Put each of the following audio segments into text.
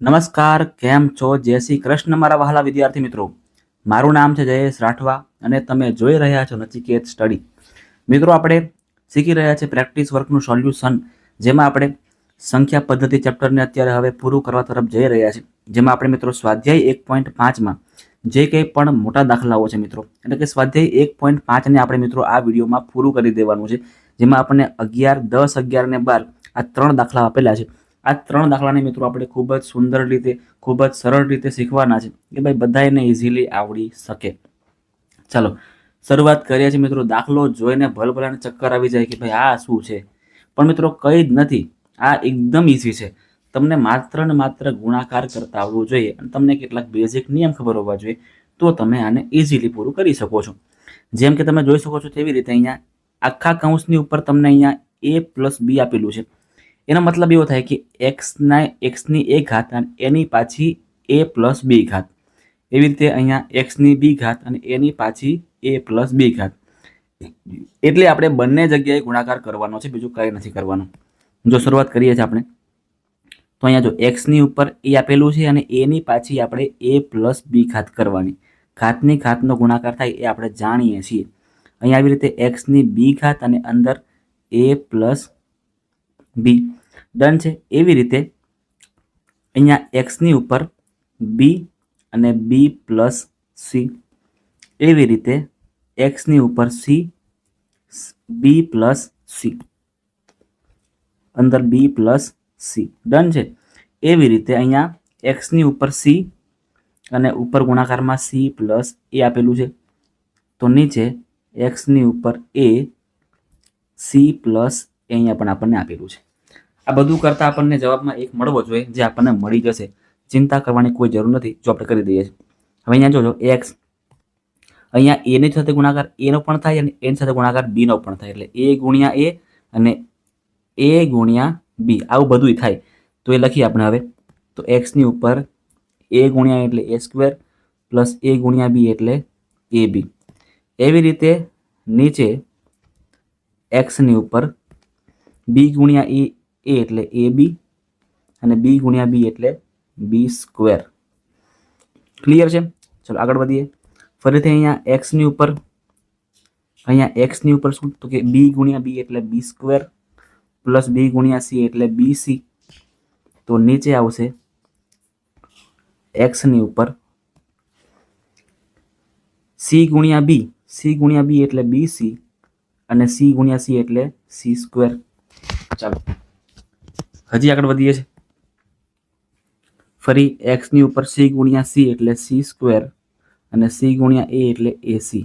નમસ્કાર, કેમ છો? જય શ્રી કૃષ્ણ મારા વહાલા વિદ્યાર્થી મિત્રો. મારું નામ છે જયેશ રાઠવા અને તમે જોઈ રહ્યા છો નચિકેત સ્ટડી. મિત્રો, આપણે શીખી રહ્યા છીએ પ્રેક્ટિસ વર્કનું સોલ્યુશન, જેમાં આપણે સંખ્યા પદ્ધતિ ચેપ્ટરને અત્યારે હવે પૂરું કરવા તરફ જઈ રહ્યા છીએ. જેમાં આપણે મિત્રો સ્વાધ્યાય એક પોઈન્ટ પાંચમાં જે કંઈ પણ મોટા દાખલાઓ છે મિત્રો, એટલે કે સ્વાધ્યાય એક પોઈન્ટ પાંચને આપણે મિત્રો આ વિડીયોમાં પૂરું કરી દેવાનું છે. જેમાં આપણને અગિયાર, દસ, અગિયાર ને બાર આ ત્રણ દાખલા આપેલા છે. આ ત્રણ દાખલાને મિત્રો આપણે ખૂબ જ સુંદર રીતે, ખૂબ જ સરળ રીતે શીખવાના છે કે ભાઈ બધાને ઇઝીલી આવડી શકે. ચાલો, શરૂઆત કરીએ છીએ મિત્રો. દાખલો જોઈને ભલભલાને ચક્કર આવી જાય કે ભાઈ આ શું છે? પણ મિત્રો કંઈ જ નથી. આ એકદમ ઇઝી છે. તમને માત્ર ને માત્ર ગુણાકાર કરતા આવડવું જોઈએ અને તમને કેટલાક બેઝિક નિયમ ખબર હોવા જોઈએ, તો તમે આને ઇઝીલી પૂરું કરી શકો છો. જેમ કે તમે જોઈ શકો છો તેવી રીતે અહીંયા આખા કૌંસની ઉપર તમને અહીંયા એ પ્લસ બી આપેલું છે. એનો મતલબ એવો થાય કે એક્સના એક્સની એક ઘાત અને એની પાછી એ પ્લસ બી ઘાત. એવી રીતે અહીંયા એક્સની બી ઘાત અને એની પાછી એ પ્લસ બી ઘાત. એટલે આપણે બંને જગ્યાએ ગુણાકાર કરવાનો છે, બીજું કંઈ નથી કરવાનું. જો શરૂઆત કરીએ છીએ આપણે, તો અહીંયા જો એક્સની ઉપર એ આપેલું છે અને એની પાછી આપણે એ પ્લસ બી ઘાત કરવાની. ઘાતની ઘાતનો ગુણાકાર થાય એ આપણે જાણીએ છીએ. અહીંયા આવી રીતે એક્સની બી ઘાત અને અંદર એ પ્લસ બી ડન છે. એવી રીતે અહીંયા એક્સની ઉપર બી અને બી પ્લસ સી એવી રીતે એક્સની ઉપર સી બી પ્લસ સી અંદર બી પ્લસ સી ડન છે. એવી રીતે અહીંયા એક્સની ઉપર સી અને ઉપર ગુણાકારમાં સી પ્લસ એ આપેલું છે. તો નીચે એક્સની ઉપર એ સી પ્લસ એ અહીંયા પણ આપણને આપેલું છે. આ બધું કરતાં આપણને જવાબમાં એક મળવો જોઈએ જે આપણને મળી જશે. ચિંતા કરવાની કોઈ જરૂર નથી, જો આપણે કરી દઈએ. હવે અહીંયા જોજો એક્સ અહીંયા એની સાથે ગુણાકાર એનો પણ થાય અને એની સાથે ગુણાકાર બીનો પણ થાય. એટલે એ ગુણ્યા એ અને એ ગુણ્યા બી આવું બધું થાય. તો એ લખીએ આપણે હવે. તો એક્સની ઉપર એ ગુણ્યા એટલે એ સ્ક્વેર પ્લસ એ ગુણ્યા બી એટલે એ બી એવી રીતે નીચે એક્સની ઉપર બી ગુણ્યા એ એ એટલે એ બી અને બી ગુણ્યા બી એટલે બી સ્ક્વેર. ક્લિયર છે? ચલો આગળ વધીએ. ફરીથી અહીંયા એક્સની ઉપર, અહીંયા એક્સની ઉપર શું? તો કે બી ગુણ્યા બી એટલે બી સ્ક્વેર પ્લસ બી ગુણ્યા સી એટલે બી સી. તો નીચે આવશે એક્સની ઉપર. સી ગુણ્યા બી, સી ગુણ્યા બી એટલે બી સી અને સી ગુણ્યા સી એટલે સી સ્ક્વેર. ચાલો. હજી આગળ વધીએ છીએ. ફરી એક્સની ઉપર સી ગુણ્યા સી એટલે સી સ્ક્વેર અને સી ગુણ્યા એ એટલે એ સી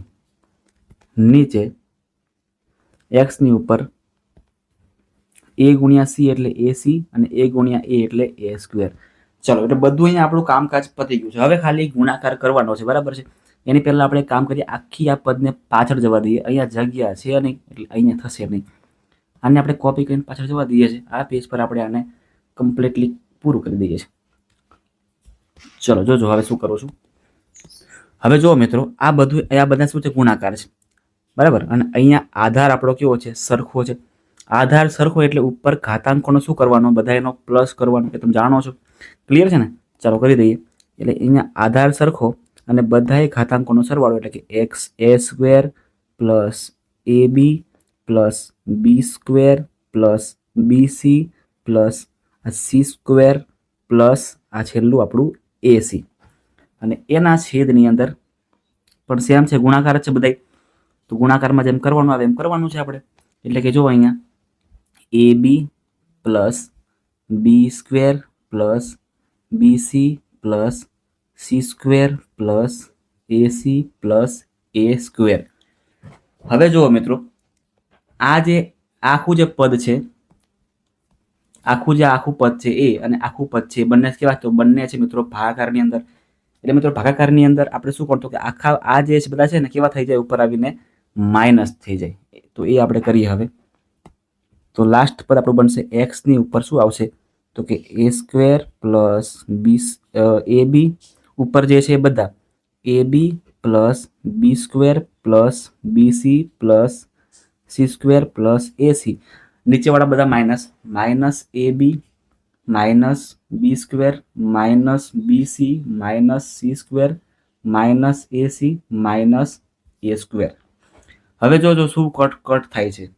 નીચે એક્સની ઉપર એ ગુણ્યા સી એટલે એ સી અને એ ગુણ્યા એ એટલે એ સ્ક્વેર ચલો, એટલે બધું અહીંયા આપણું કામકાજ પતી ગયું છે. હવે ખાલી ગુણાકાર કરવાનો છે, બરાબર છે? એની પહેલાં આપણે કામ કરીએ, આખી આ પદને પાછળ જવા દઈએ. અહીંયા જગ્યા છે નહીં, એટલે અહીંયા થશે નહીં. આને આપણે કોપી કરીને પાછળ જવા દઈએ છીએ. આ પેજ પર આપણે આને કમ્પ્લીટલી પૂરું કરી દઈએ છીએ. ચલો જોજો હવે શું કરું છું? હવે જુઓ મિત્રો, આ બધું, આ બધા શું છે? ગુણાકાર છે. બરાબર? અને અહીંયા આધાર આપણો કેવો છે? સરખો છે. આધાર સરખો એટલે ઉપર ઘાતાંકોનો શું કરવાનો? બધા એનો પ્લસ કરવાનો કે તમે જાણો છો? ક્લિયર છે ને? ચાલો, કરી દઈએ. એટલે અહીંયા આધાર સરખો અને બધાએ ઘાતાંકોનો સરવાળો એટલે કે X A square plus A B plus B square plus B C plus C square plus આ છેલ્લું આપણું એસી અને એના છેદની અંદર પણ સેમ છે, ગુણાકાર છે બધાય. તો ગુણાકારમાં જેમ કરવાનું આવે એમ કરવાનું છે આપણે. એટલે કે જો અહીંયા A B plus B square plus BC plus C square plus AC plus A square. હવે જુઓ મિત્રો આ જે આખું જે પદ છે, આખું જે આખું પદ છે એ અને આખું પદ છે બંને કેવા તો બંને છે મિત્રો ભાગાકારની અંદર. એટલે મિત્રો ભાગાકારની અંદર આપણે શું કરતો કે આખા, આ જે બધા છે ને કેવા થઈ જાય? ઉપર આવીને માઇનસ થઈ જાય. તો એ આપણે કરીએ હવે. તો લાસ્ટ પદ આપણું બનશે એક્સની ઉપર શું આવશે? તો કે એ સ્ક્વેર પ્લસ બી એ બી ઉપર જે છે એ બધા A B plus B square plus BC plus C square plus AC નીચેવાળા બધા minus minus A B, minus B square, minus BC minus C square, minus AC minus A square. હવે જોજો શું cut cut થાય છે.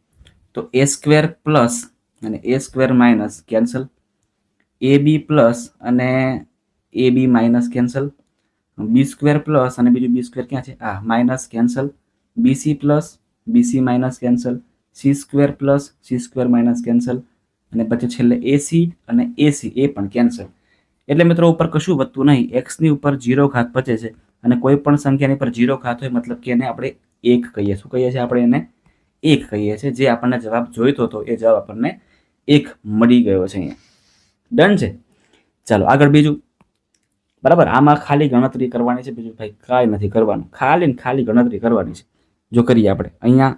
તો એ square plus અને A square minus cancel. A B plus અને A B minus cancel. B square plus અને બીજું બી સ્ક્વેર ક્યાં છે? આ, minus cancel. BC plus BC minus cancel C square plus C square minus cancel અને પછી છેલ્લે એસી અને એસી એ પણ કેન્સલ એટલે મિત્રો ઉપર કશું વધતું નહીં. એક્સની ઉપર જીરો ઘાત પચે છે. અને કોઈ પણ સંખ્યાની પર જીરો ઘાત હોય, મતલબ કે એને આપણે એક કહીએ શું કહીએ છીએ? આપણે એને એક કહીએ છીએ. જે આપણને જવાબ જોઈતો હતો, એ જવાબ આપણને એક મળી ગયો છે અહીંયા. ડન છે? ચાલો, આગળ બીજું. બરાબર? આમાં ખાલી ગણતરી કરવાની છે. બીજું ભાઈ કાંઈ નથી કરવાનું. ખાલી ને ખાલી ગણતરી કરવાની છે. જો કરીએ આપણે અહીંયા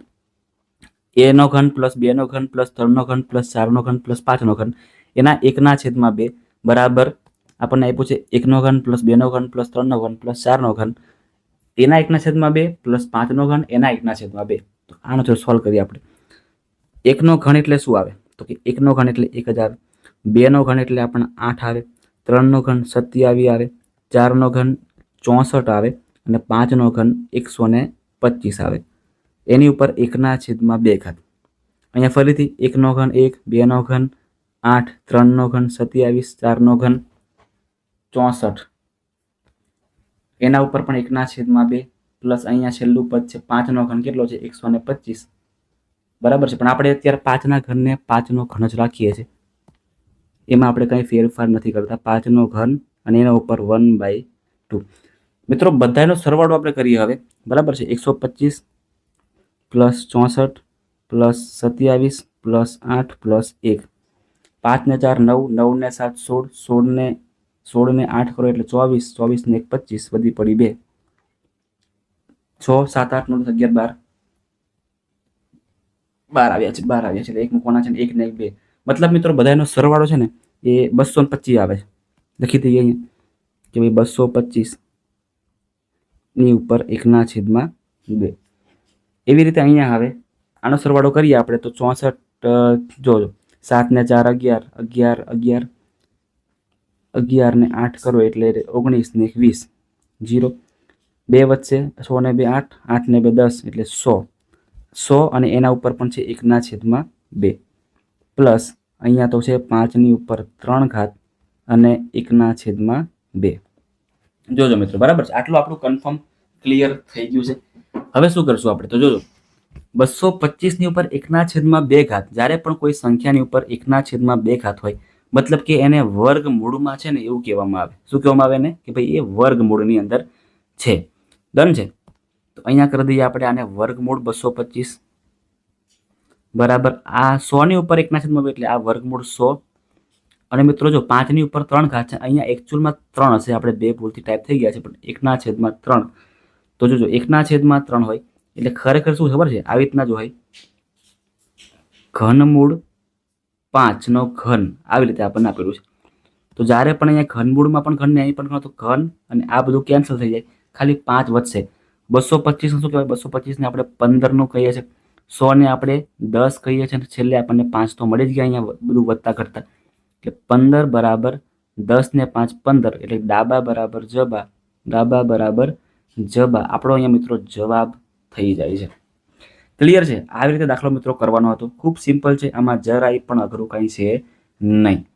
એનો ઘન પ્લસ બેનો ઘન પ્લસ ત્રણનો ઘન પ્લસ ચારનો ઘન પ્લસ પાંચનો ઘન એના એકના છેદમાં બે બરાબર આપણને આપ્યું છે એકનો ઘન પ્લસ બેનો ઘન પ્લસ ત્રણનો ઘન પ્લસ ચારનો ઘન એના એકના છેદમાં બે પ્લસ પાંચનો ઘન એના એકના છેદમાં બે તો આનો જો સોલ્વ કરીએ આપણે એકનો ઘન એટલે શું આવે તો કે એકનો ઘન એટલે એક હજાર બેનો ઘન એટલે આપણને આઠ આવે ત્રણનો ઘન સત્યાવી આવે ચારનો ઘન ચોસઠ આવે અને પાંચનો ઘન એકસો પચીસ આવે. એની ઉપર એકના છેદમાં બે ઘાત. અહીંયા ફરીથી એકનો ઘન એક, બેનો ઘન, આઠ, ત્રણનો ઘન, સત્યાવીસ, ચારનો ઘન, ચોસઠ. એના ઉપર પણ એકના છેદમાં બે, પ્લસ અહીંયા છેલ્લું પદ છે પાંચનો ઘન. કેટલો છે? એકસો ને પચીસ. બરાબર છે, પણ આપણે અત્યારે પાંચના ઘનને પાંચનો ઘન જ રાખીએ છીએ. એમાં આપણે કંઈ ફેરફાર નથી કરતા. પાંચનો ઘન અને એના ઉપર વન બાય ટુ મિત્રો બધાનો સરવાળો આપણે કરીએ હવે. બરાબર છે? એકસો પચીસ પ્લસ ચોસઠ પ્લસ સત્યાવીસ પ્લસ આઠ પ્લસ એક. પાંચને ચાર નવ નવને સાત સોળ સોળને સોળને આઠ કરો એટલે ચોવીસ ચોવીસને એક પચીસ બધી પડી બે. છ, સાત, આઠ, નવ અગિયાર, બાર. બાર આવ્યા છે, બાર આવ્યા છે. એટલે એક મૂકવાના છે ને એક ને એક બે. મતલબ મિત્રો બધાનો સરવાળો છે ને એ બસો પચીસ આવે લખી દઈએ અહીંયા કે ભાઈ બસો પચીસ ની ઉપર એકના છેદમાં બે. એવી રીતે અહીંયા આવે. આનો સરવાળો કરીએ આપણે તો ચોસઠ જોજો સાતને ચાર અગિયાર અગિયાર અગિયાર અગિયાર ને આઠ કરો એટલે ઓગણીસ ને એક વીસ જીરો. બે વચ્ચે સો ને બે આઠ આઠ ને બે દસ એટલે સો. સો અને એના ઉપર પણ છે એકના છેદમાં બે. પ્લસ અહીંયા તો છે પાંચની ઉપર ત્રણ ઘાત અને એકના છેદમાં બે. જોજો મિત્રો, બરાબર છે? આટલું આપણું કન્ફર્મ ક્લિયર થઈ ગયું છે. હવે શું કરશું આપણે? તો જોજો, બસો પચીસની ઉપર એકના છેદમાં બે ઘાત, જ્યારે પણ કોઈ સંખ્યાની ઉપર એકના છેદમાં બે ઘાત હોય, મતલબ કે એને વર્ગ મૂળમાં છે ને એવું કહેવામાં આવે. શું કહેવામાં આવે ને કે ભાઈ એ વર્ગ મૂળની અંદર છે. ડન છે? તો અહીંયા કરી દઈએ આપણે આને વર્ગમૂળ બસો પચીસ. બરાબર? આ સોની ઉપર એકના છેદમાં એટલે આ વર્ગમૂળ સો અને મિત્રો જો પાંચની ઉપર ત્રણ ઘાત છે, અહીંયા એકચ્યુઅલમાં ત્રણ હશે. આપણે બે ભૂલથી ટાઈપ થઈ ગયા છે, પણ એકના છેદમાં ત્રણ. તો જોજો, એકના છેદમાં ત્રણ હોય, એટલે ખરેખર શું ખબર છે? આવી રીતના જો હોય. ઘનમૂળ પાંચનો ઘન. આવી રીતે આપણને આપેલું છે. તો જ્યારે પણ અહીંયા ઘનમૂળમાં પણ ઘન ને અહીં પણ ઘન તો ઘન અને આ બધું કેન્સલ થઈ જાય. ખાલી પાંચ વધશે. બસો પચીસ શું કહેવાય? બસો પચીસને આપણે પંદરનું કહીએ છીએ સોને આપણે દસ કહીએ છીએ અને છેલ્લે આપણને પાંચ તો મળી જ ગયા અહીંયા, બધું વધતા કરતા એટલે પંદર બરાબર દસ ને પાંચ પંદર એટલે ડાબા બરાબર જબા, ડાબા બરાબર જબા. આપણો અહીંયા મિત્રો જવાબ થઈ જાય છે. ક્લિયર છે? આવી રીતે દાખલો મિત્રો કરવાનો હતો. ખૂબ સિમ્પલ છે. આમાં જરાય પણ અઘરું કાંઈ છે નહીં.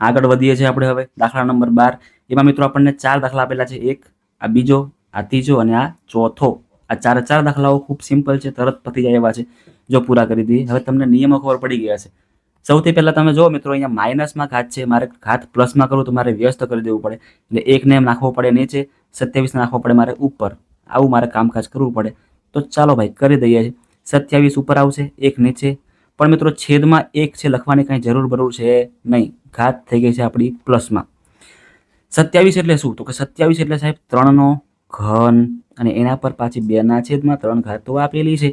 આગળ વધીએ છીએ આપણે હવે દાખલા નંબર બાર. એમાં મિત્રો આપણને ચાર દાખલા આપેલા છે. એક, આ બીજો, આ ત્રીજો અને આ ચોથો. આ ચાર ચાર દાખલાઓ ખૂબ સિમ્પલ છે. તરત પતી જાય એવા છે. જો પૂરા કરી દઈએ હવે તમને નિયમો ખબર પડી ગયા છે. સૌથી પહેલાં તમે જુઓ મિત્રો, અહીંયા માઇનસમાં ઘાત છે, મારે ઘાત પ્લસમાં કરવું તો મારે વ્યસ્ત કરી દેવું પડે. એટલે એકને એમ નાખવો પડે નીચે સત્યાવીસ નાખવો પડે મારે ઉપર. આવું મારે કામકાજ કરવું પડે. તો ચાલો ભાઈ, કરી દઈએ. છીએ સત્યાવીસ ઉપર આવશે, એક નીચે. પણ મિત્રો, છેદમાં એક છે લખવાની કાંઈ જરૂર બરોબર છે નહીં. ઘાત થઈ ગઈ છે આપણી પ્લસમાં. સત્યાવીસ એટલે શું? તો કે સત્યાવીસ એટલે સાહેબ ત્રણનો ઘન અને એના પર પાછી બેના છેદમાં ત્રણ ઘાત તો આપેલી છે.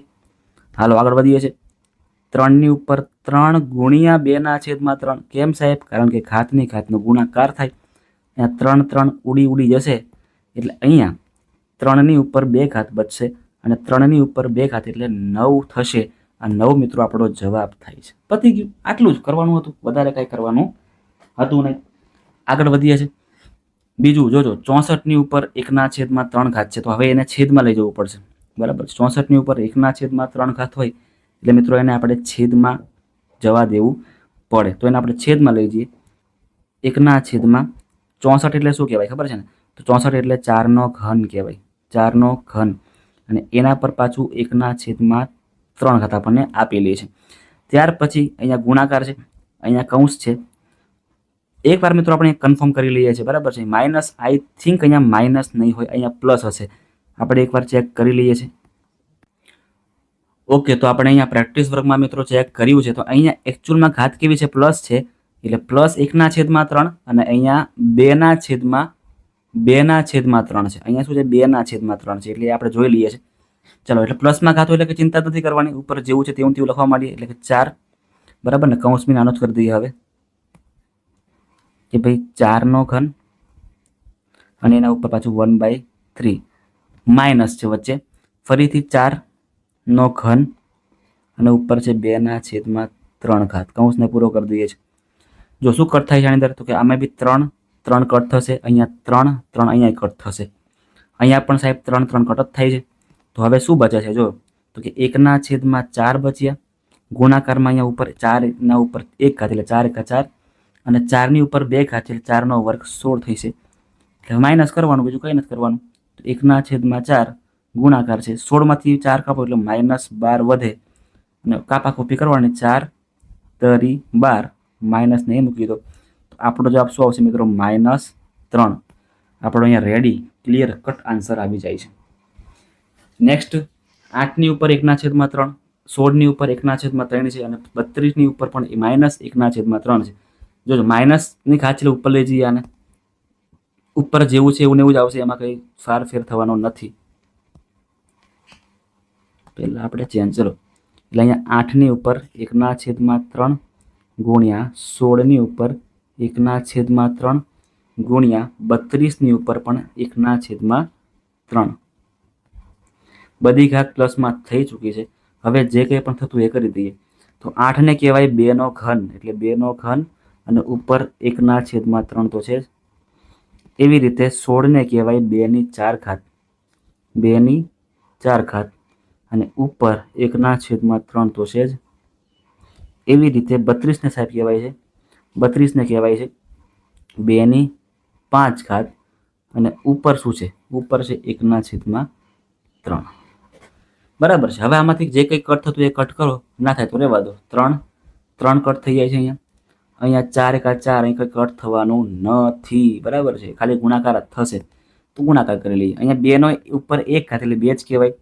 હાલો આગળ વધીએ છીએ. ત્રણની ઉપર ત્રણ ગુણ્યા બેના છેદમાં ત્રણ. કેમ સાહેબ? કારણ કે ઘાતની ઘાતનો ગુણાકાર થાય. અહીંયા ત્રણ ત્રણ ઉડી ઉડી જશે. એટલે અહીંયા ત્રણની ઉપર બે ઘાત બચશે અને ત્રણની ઉપર બે ઘાત એટલે નવ થશે. આ નવ મિત્રો આપણો જવાબ થાય છે. પતી ગયું. આટલું જ કરવાનું હતું. વધારે કાંઈ કરવાનું હતું નહીં. આગળ વધીએ છે બીજું જોજો. ચોસઠની ઉપર એકના છેદમાં ત્રણ ઘાત છે. તો હવે એને છેદમાં લઈ જવું પડશે. બરાબર. ચોસઠની ઉપર એકના છેદમાં ત્રણ ઘાત હોય એટલે મિત્રો એને આપણે છેદમાં જવા દેવું પડે. તો એને આપણે છેદમાં લઈ જઈએ. એકના છેદમાં ચોસઠ એટલે શું કહેવાય? ખબર છે ને? તો ચોસઠ એટલે ચારનો ઘન કહેવાય. ચારનો ઘન. અને એના પર પાછું એકના છેદમાં ત્રણ ઘાત આપણને આપેલી છે ત્યાર પછી અહીંયા ગુણાકાર છે. અહીંયા કૌંસ છે. એક વાર મિત્રો આપણે કન્ફર્મ કરી લઈએ છીએ. બરાબર છે? માઇનસ આઈ થિંક અહીંયા માઇનસ નહીં હોય. અહીંયા પ્લસ હશે. આપણે એકવાર ચેક કરી લઈએ છીએ. ઓકે, તો આપણે અહીંયા પ્રેક્ટિસ વર્ગમાં મિત્રો ચેક કર્યું છે, તો અહીંયા એકચ્યુઅલમાં ઘાત કેવી છે? પ્લસ છે. એટલે પ્લસ એકના છેદમાં ત્રણ અને અહીંયા બેના છેદમાં બેના છેદમાં ત્રણ છે. અહીંયા શું છે? બેના છેદમાં ત્રણ છે. એટલે આપણે જોઈ લઈએ છીએ. ચલો, એટલે પ્લસમાં ઘાત હોય એટલે કે ચિંતા નથી કરવાની. ઉપર જેવું છે તેવું તેવું લખવા માંડીએ. એટલે કે ચાર. બરાબર ને? કૌંસ બી નાનો જ કરી દઈએ હવે. કે ભાઈ ચારનો ઘન અને એના ઉપર પાછું વન બાય થ્રી માઇનસ છે વચ્ચે. ફરીથી ચારનો ઘન અને ઉપર છે બેના છેદમાં ત્રણ ઘાત. કૌંસને પૂરો કરી દઈએ છીએ. જો શું કટ થાય છે આની અંદર? તો કે આમાં બી ત્રણ ત્રણ કટ થશે, અહીંયા ત્રણ ત્રણ અહીંયા કટ થશે. અહીંયા પણ સાહેબ ત્રણ ત્રણ કટ જ થાય છે. તો હવે શું બચે છે? જો, તો કે એકના છેદમાં ચાર બચ્યા, ગુણાકારમાં અહીંયા ઉપર ચારના ઉપર એક ઘાત, એટલે ચાર એકા ચાર, અને ચારની ઉપર બે ઘાત, એટલે ચારનો વર્ગ સોળ થઈ છે એટલે માઇનસ કરવાનું, બીજું કંઈ નથી કરવાનું. તો એકના છેદમાં ચાર ગુણાકાર છે. સોળમાંથી ચાર કાપો એટલે માઇનસ બાર વધે. અને કાપા કોપી કરવાની ચાર તરી બાર માઇનસ નહીં મૂકી દો તો આપણો જવાબ શું આવશે મિત્રો? માઇનસ ત્રણ. આપણો અહીંયા રેડી ક્લિયર કટ આન્સર આવી જાય છે. નેક્સ્ટ આઠની ઉપર એકના છેદમાં ત્રણ, સોળની ઉપર એકના છેદમાં ત્રણ છે અને બત્રીસની ઉપર પણ માઇનસ એકના છેદમાં ત્રણ છે. જોજો માઇનસની ખાચી એટલે ઉપર લઈ જઈએ આને. ઉપર જેવું છે એવું ને એવું જ આવશે, એમાં કંઈ ફાર ફેર થવાનો નથી. પહેલાં આપણે ચેન્જ ચલો. એટલે અહીંયા આઠની ઉપર એકના છેદમાં ત્રણ ગુણ્યા સોળની ઉપર એકના છેદમાં ત્રણ ગુણ્યા બત્રીસની ઉપર પણ એકના છેદમાં ત્રણ. બધી ઘાત પ્લસમાં થઈ ચૂકી છે. હવે જે કંઈ પણ થતું એ કરી દઈએ. તો આઠને કહેવાય બેનો ઘન. એટલે બેનો ઘન અને ઉપર એકના છેદમાં ત્રણ તો છે જ. એવી રીતે સોળને કહેવાય બેની ચાર ઘાત. બેની ચાર ઘાત. અને ઉપર એકના છેદમાં ત્રણ તો છે જ. એવી રીતે બત્રીસને સાહેબ કહેવાય છે. બત્રીસને કહેવાય છે. બેની પાંચ ઘાત અને ઉપર શું છે? ઉપર છે એકના છેદમાં ત્રણ. બરાબર છે. હવે આમાંથી જે કંઈ કટ થતું એ કટ કરો. ના થાય તો રહેવા દો. ત્રણ ત્રણ કટ થઈ જાય છે અહીંયા. અહીંયા ચાર એકા ચાર અહીં કંઈ કટ થવાનું નથી. બરાબર છે. ખાલી ગુણાકાર થશે. તો ગુણાકાર કરી લઈએ. અહીંયા બેનો ઉપર એક ઘાત એટલે બે જ કહેવાય.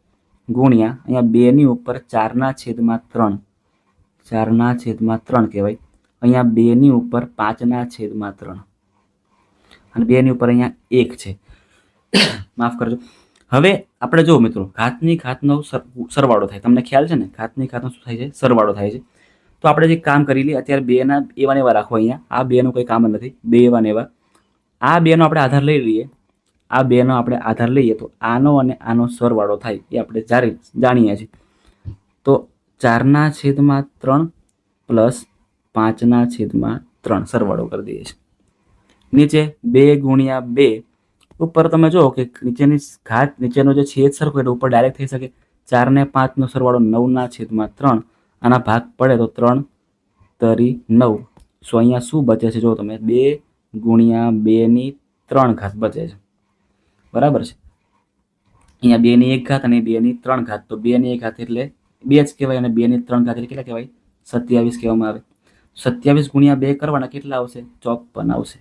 ગુણ્યા, અહીંયા બેની ઉપર ચારના છેદમાં ત્રણ. ચારના છેદમાં ત્રણ કહેવાય. અહીંયા બેની ઉપર પાંચના છેદમાં ત્રણ. અને બેની ઉપર અહીંયા એક છે. માફ કરજો. હવે આપણે જો મિત્રો, ઘાતની ઘાતનો સર- સરવાળો થાય. તમને ખ્યાલ છે ને? ઘાતની ઘાતનો શું થાય છે? સરવાળો થાય છે. તો આપણે જે કામ કરી લઈએ, અત્યારે બેના એવા ને એવા રાખો અહીંયા. આ બેનું કંઈ કામ નથી. બે એવા ને એવા. આ બેનો આપણે આધાર લઈ લઈએ. આ બેનો આપણે આધાર લઈએ તો આનો અને આનો સરવાળો થાય એ આપણે જારી જાણીએ છીએ. તો ચારના છેદમાં ત્રણ પ્લસ પાંચના છેદમાં ત્રણ સરવાળો કરી દઈએ છીએ. નીચે બે ગુણ્યા બે, ઉપર તમે જુઓ કે નીચેની ઘાત, નીચેનો જે છેદ સરખો એટલે ઉપર ડાયરેક્ટ થઈ શકે. ચારને પાંચનો સરવાળો નવના છેદમાં ત્રણ, આના ભાગ પડે તો ત્રણ તરી નવ. સો અહીંયા શું બચે છે? જો તમે, બે ગુણ્યા બેની ત્રણ ઘાત બચે છે. બરાબર છે? અહીંયા બેની એક ઘાત અને બેની ત્રણ ઘાત. તો બેની એક ઘાત એટલે બે જ કહેવાય અને બેની ત્રણ ઘાત એટલે કેટલા કહેવાય? સત્યાવીસ કહેવામાં આવે. સત્યાવીસ ગુણ્યા બે કરવાના કેટલા આવશે? ચોપન આવશે.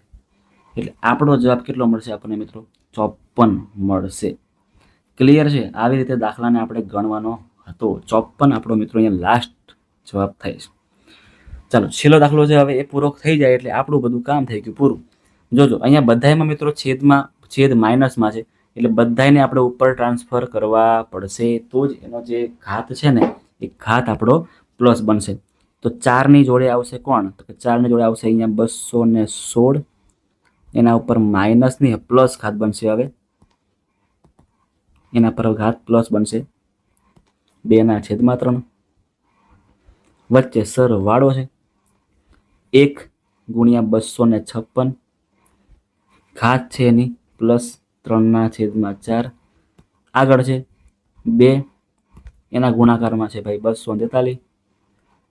એટલે આપણો જવાબ કેટલો મળશે આપણને મિત્રો? ચોપન મળશે. ક્લિયર છે? આવી રીતે દાખલાને આપણે ગણવાનો હતો. ચોપન આપણો મિત્રો અહીંયા લાસ્ટ જવાબ થાય છે. ચાલો, છેલ્લો દાખલો છે હવે એ પૂરો થઈ જાય એટલે આપણું બધું કામ થઈ ગયું પૂરું. જોજો, અહીંયા બધાયમાં મિત્રો છેદમાં છેદ માઇનસમાં છે. એટલે બધાયને આપણે ઉપર ટ્રાન્સફર કરવા પડશે. તો જ એનો જે ઘાત છે ને, એ ઘાત આપણો પ્લસ બનશે. તો ચારની જોડે આવશે કોણ? તો કે ચારની જોડે આવશે અહીંયા બસો ને સોળ. એના ઉપર માઇનસની પ્લસ ઘાત બનશે હવે. એના પર ઘાત પ્લસ બનશે. બેના છેદમાં ત્રણ. વચ્ચે સરવાળો છે. એક ગુણ્યા બસો ને છપ્પન. ઘાત છે એની પ્લસ ત્રણના છેદમાં ચાર. આગળ છે બે. એના ગુણાકારમાં છે ભાઈ બસો તેતાલીસ.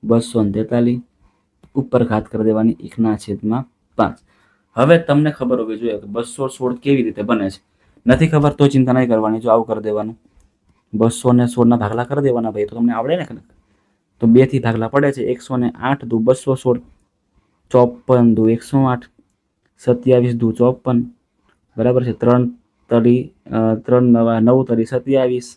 બસો તેતાલીસ. ઉપર ઘાત કરી દેવાની એકના છેદમાં પાંચ. હવે તમને ખબર હોવી જોઈએ કે બસો સોળ કેવી રીતે બને છે. નથી ખબર તો ચિંતા નહીં કરવાની, જો આવું કરી દેવાનું. બસો ને સોળના ભાગલા કરી દેવાના ભાઈ, તો તમને આવડે ને તો બેથી ભાગલા પડે છે. એકસો ને આઠ દુ બસો સોળ. ચોપન દુ એકસો આઠ. સત્યાવીસ દુ ચોપન. બરાબર છે? ત્રણ તરી ત્રણ નવા, નવ તરી સત્યાવીસ.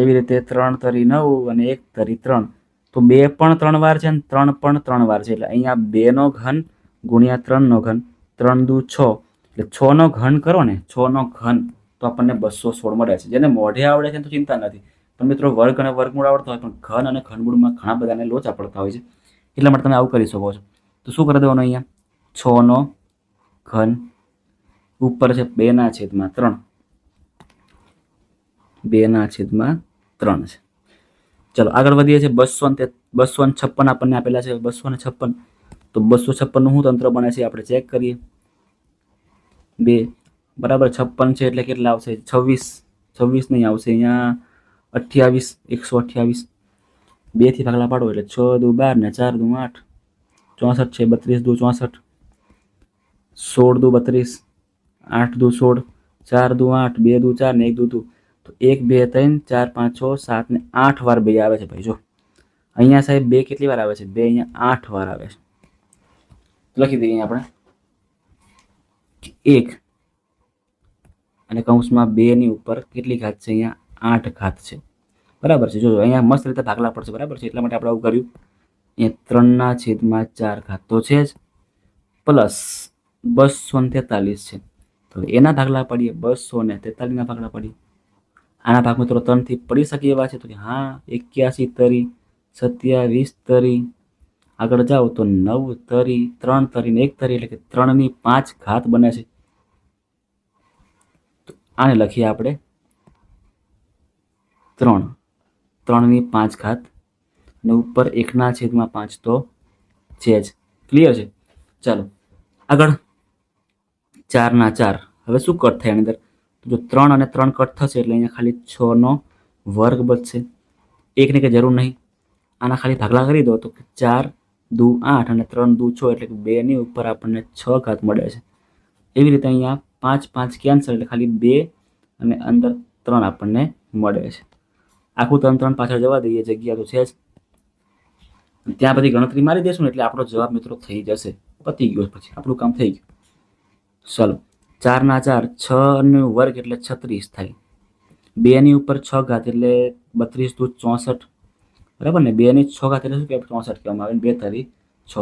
એવી રીતે ત્રણ તરી નવ અને એક તરી ત્રણ. તો બે પણ ત્રણ વાર છે અને ત્રણ પણ ત્રણ વાર છે. એટલે અહીંયા બેનો ઘન ગુણ્યા ત્રણનો ઘન, ત્રણ દુ છ. એટલે છનો ઘન કરો ને, છનો ઘન. તો આપણને બસો સોળ મળે છે. જેને મોઢે આવડે છે તો ચિંતા નથી. પણ મિત્રો વર્ગ અને વર્ગમૂળ આવડતો હોય, પણ ઘન અને ઘનમૂળમાં ઘણા બધાને લોચા પડતા હોય છે. એટલા માટે તમે આવું કરી શકો છો. તો શું કરી દેવાનું અહીંયા? છનો ઘન ઉપર છે બેના છેદમાં ત્રણ. બેના છેદમાં ત્રણ છે. ચલો, આગળ વધીએ છીએ. બસો ને બસો ને છપ્પન આપણને આપેલા છે. બસો ને છપ્પન. તો બસો છપ્પનનું શું તંત્ર બને છે? આપણે ચેક કરીએ. બે, બરાબર છપ્પન છે એટલે કેટલા આવશે? છવ્વીસ. છવ્વીસ નહીં આવશે. અહીંયા અઠ્યાવીસ, એકસો અઠ્યાવીસ. બેથી ભાગલા પાડો એટલે છ દુ બાર ને ચાર દુ આઠ. ચોસઠ છે, બત્રીસ દુ ચોસઠ. સોળ દુ બત્રીસ. આઠ દુ સોળ, ચાર દુ આઠ, બે દુ ચાર ને એક દુ દુ. તો એક, બે, ત્રણ, ચાર, પાંચ, છ, સાત ને આઠ વાર બે આવે છે ભાઈ, જો. અહીંયા સાહેબ બે કેટલી વાર આવે છે? બે અહીંયા આઠ વાર આવે છે. લખી દઈએ આપણે. એક. અને કૌંસમાં બે ની ઉપર કેટલી ઘાત છે? અહીંયા આઠ ઘાત છે. બરાબર છે. જોજો અહીંયા મસ્ત રીતે ભાગલા પડશે. બરાબર છે? એટલા માટે આપણે આવું કર્યું. અહીંયા ત્રણના છેદમાં ચાર ઘાત તો છે જ. પ્લસ બસો તેતાલીસ છે. તો એના ભાગલા પડીએ, બસો ને તેતાલીસના ભાગલા પડીએ. આના ભાગ મિત્રો ત્રણથી પડી શકે એવા છે તો કે હા, એક્યાસી તરી, સત્યાવીસ તરી, આગળ જાઓ તો નવ તરી, ત્રણ તરી ને એક તરી એટલે કે ત્રણની પાંચ ઘાત બને છે. આને લખીએ આપણે ત્રણ. ત્રણની પાંચ ઘાત અને ઉપર એકના છેદમાં પાંચ તો છે જ. ક્લિયર છે? ચાલો, આગળ. ચારના ચાર. હવે શું કટ થાય એની અંદર? જો ત્રણ અને ત્રણ કટ થશે એટલે અહીંયા ખાલી છનો વર્ગ બચશે. એકની કંઈ જરૂર નહીં. આના ખાલી ભાગલા કરી દો તો ચાર, દુ, આઠ અને ત્રણ, દુ, છ એટલે કે બેની ઉપર આપણને છ ઘાત મળે છે. એવી રીતે અહીંયા પાંચ પાંચ કેન્સલ એટલે ખાલી બે અને અંદર ત્રણ આપણને મળે છે. આખું ત્રણ ત્રણ પાછળ જવા દઈએ, જગ્યા તો છે જ. ત્યાં પછી ગણતરી મારી દેશું એટલે આપણો જવાબ મિત્રો થઈ જશે. પતી ગયો પછી. આપણું કામ થઈ ગયું. ચલો ચારના ચાર, છ નો વર્ગ એટલે છત્રીસ થાય. બેની ઉપર છ ઘાત એટલે બત્રીસ દૂધ ચોસઠ. બરાબર ને? બેની છ ઘાત એટલે શું કહેવાય? ચોસઠ કહેવામાં આવે બે તરી છ.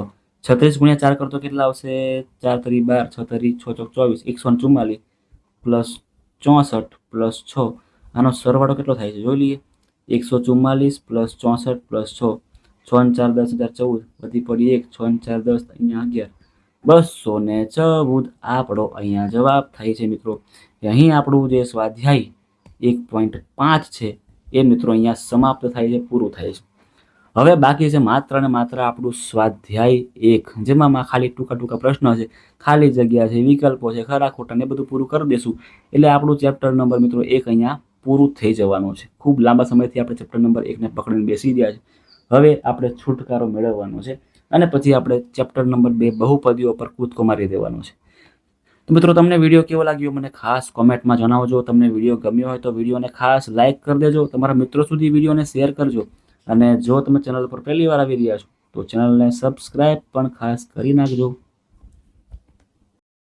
છત્રીસ ગુણ્યા ચાર કરતો કેટલા આવશે? ચાર તરી બાર, છ તરી છ ચોક ચોવીસ, એકસો ચુમ્માલીસ પ્લસ ચોસઠ પ્લસ છ. આનો સરવાળો કેટલો થાય છે? જોઈ લઈએ. એકસો ચુમ્માલીસ પ્લસ ચોસઠ પ્લસ છ. છ ને ચાર દસ હજાર ચૌદ. બધી પડી એક. છ ને ચાર દસ, અહીંયા અગિયાર. બસો ને ચૌદ આપણો અહીંયા જવાબ થાય છે મિત્રો. અહીં આપણું જે સ્વાધ્યાય એક પોઈન્ટ પાંચ છે, એ મિત્રો અહીંયા સમાપ્ત થાય છે, પૂરું થાય છે. હવે બાકી છે માત્ર ને માત્ર આપણું સ્વાધ્યાય એક, જેમાં ખાલી ટૂંકા ટૂંકા પ્રશ્ન છે, ખાલી જગ્યા છે, વિકલ્પો છે, ખરા ખોટા ને બધું પૂરું કરી દેશું. એટલે આપણું ચેપ્ટર નંબર મિત્રો એક અહીંયા પૂરું થઈ જવાનું છે. ખૂબ લાંબા સમયથી આપણે ચેપ્ટર નંબર એકને પકડીને બેસી ગયા છે. હવે આપણે છુટકારો મેળવવાનો છે. અને પછી આપણે ચેપ્ટર નંબર બે બહુપદીઓ પર કૂદકો મારી દેવાનો છે. તો મિત્રો, તમને વીડિયો કેવો લાગ્યો? મને ખાસ કોમેન્ટમાં જણાવજો. તમને વીડિયો ગમ્યો હોય તો વિડીયોને ખાસ લાઇક કરી દેજો. તમારા મિત્રો સુધી વિડીયોને શેર કરજો. અને જો તમે ચેનલ પર પહેલી વાર આવી રહ્યા છો, તો ચેનલને સબસ્ક્રાઈબ પણ ખાસ કરી નાખજો.